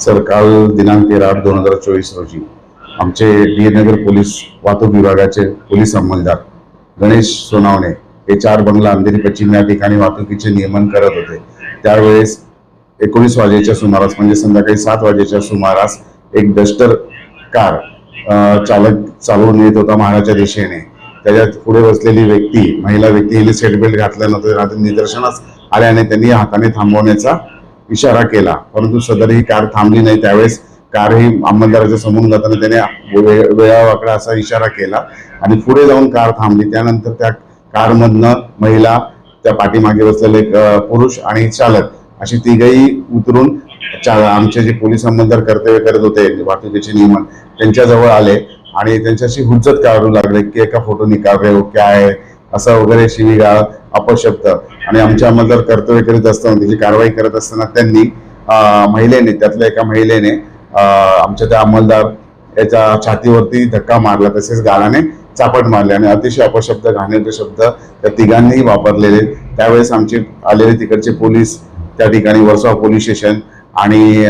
Sir काल दिनांक तेरा आठ दोन हजार चोवीस रोजी आमचे डी ए नगर पोलीस वाहतूक विभागाचे पोलीस अंमलदार गणेश सोनावणे हे चार बंगला अंधेरी पश्चिम या ठिकाणी वाहतुकीचे नियमन करत होते. त्यावेळेस एकोणीस वाजेच्या सुमारास म्हणजे संध्याकाळी सात वाजेच्या सुमारास एक डस्टर कार चालक चालवून येत होता महाराच्या दिशेने. त्याच्यात पुढे बसलेली व्यक्ती महिला व्यक्ती हिने सेट बेल्ट घातलं नव्हतं निदर्शनास आल्याने त्यांनी हाताने थांबवण्याचा इशारा केला. परंतु सदर ही कार थांबली नाही. त्यावेळेस कार ही अंमलदाराच्या समोरून जाताना त्याने वेळा वेळावाकडा असा इशारा केला आणि पुढे जाऊन कार थांबली. त्यानंतर त्या कारमधनं महिला त्या पाठीमागे बसलेले एक, पुरुष आणि चालक अशी तिघही उतरून आमचे जे पोलीस अंमलदार कर्तव्य करत होते वाहतुकीचे नियमन त्यांच्याजवळ आले आणि त्यांच्याशी हुज्जत काढू लागले की एका फोटो निकाल रे काय क्या असं वगैरे शिवीगाळ अपशब्द आणि आमच्या अंमलदार कर्तव्य करीत असताना त्याची कारवाई करत असताना त्यांनी महिलेने त्यातल्या एका महिलेने आमच्या त्या अंमलदार याच्या छातीवरती धक्का मारला तसेच गालाने चापट मारले आणि अतिशय अपशब्द घाणेरडे शब्द त्या तिघांनीही वापरलेले. त्यावेळेस आमचे आलेले तिकडचे पोलीस त्या ठिकाणी वर्सोवा पोलीस स्टेशन आणि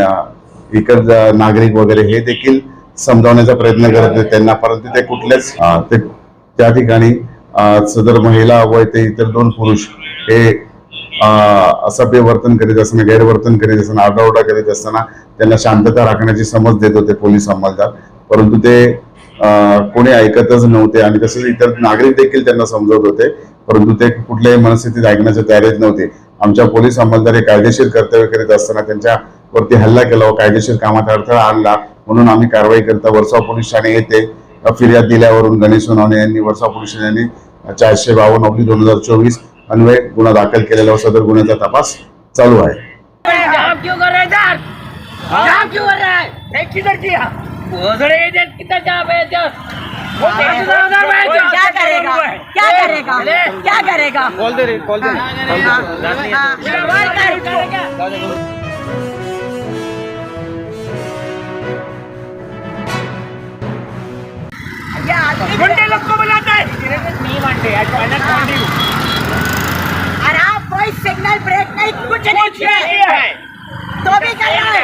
इकड नागरिक वगैरे हे देखील समजावण्याचा प्रयत्न करत होते त्यांना परंतु ते कुठल्याच ते त्या ठिकाणी सदर महिला व ते इतर दोन पुरुष हे असभ्य वर्तन करीत असताना गैरवर्तन करीत असताना आरडाओरडा करीत असताना त्यांना शांतता राखण्याची समज देत होते पोलीस अंमलदार. परंतु ते कोणी ऐकतच नव्हते आणि तसेच इतर नागरिक देखील त्यांना समजवत होते. परंतु ते कुठल्याही मनस्थितीत ऐकण्याच्या तयारीत नव्हते. आमच्या पोलीस अंमलदार हे कायदेशीर कर्तव्य करीत असताना त्यांच्यावरती हल्ला केला व कायदेशीर कामात अडथळा आणला. म्हणून आम्ही कारवाई करता वर्षा पोलीस ठाणे येथे फिर्याद दिल्यावरून गणेश सोनवणे यांनी वर्षा पोलीस ठाण्याने चारशे बावन्न दोन हजार चोवीस अन्वये गुन्हा दाखल केलेला व सदर गुन्ह्याचा तपास चालू आहे. जाम क्यों कर रहे हैं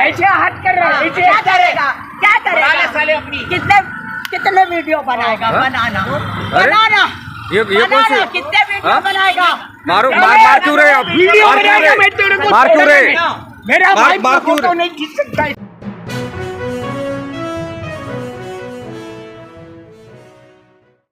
ऐसे हाथ कर रहा है क्या करेगा? क्या करेगा? साले अपनी। कितने कितने वीडियो बनाएगा? बनाना। बनाना। ये ये कौन सी? कितने वीडियो हाँ? बनाएगा? मारो मार मार क्यों रहे आप वीडियो मार क्यों बनाएगा मैं तेरे रहे को मार क्यों रहे मेरा भाई मार क्यों नहीं खींच सकता है।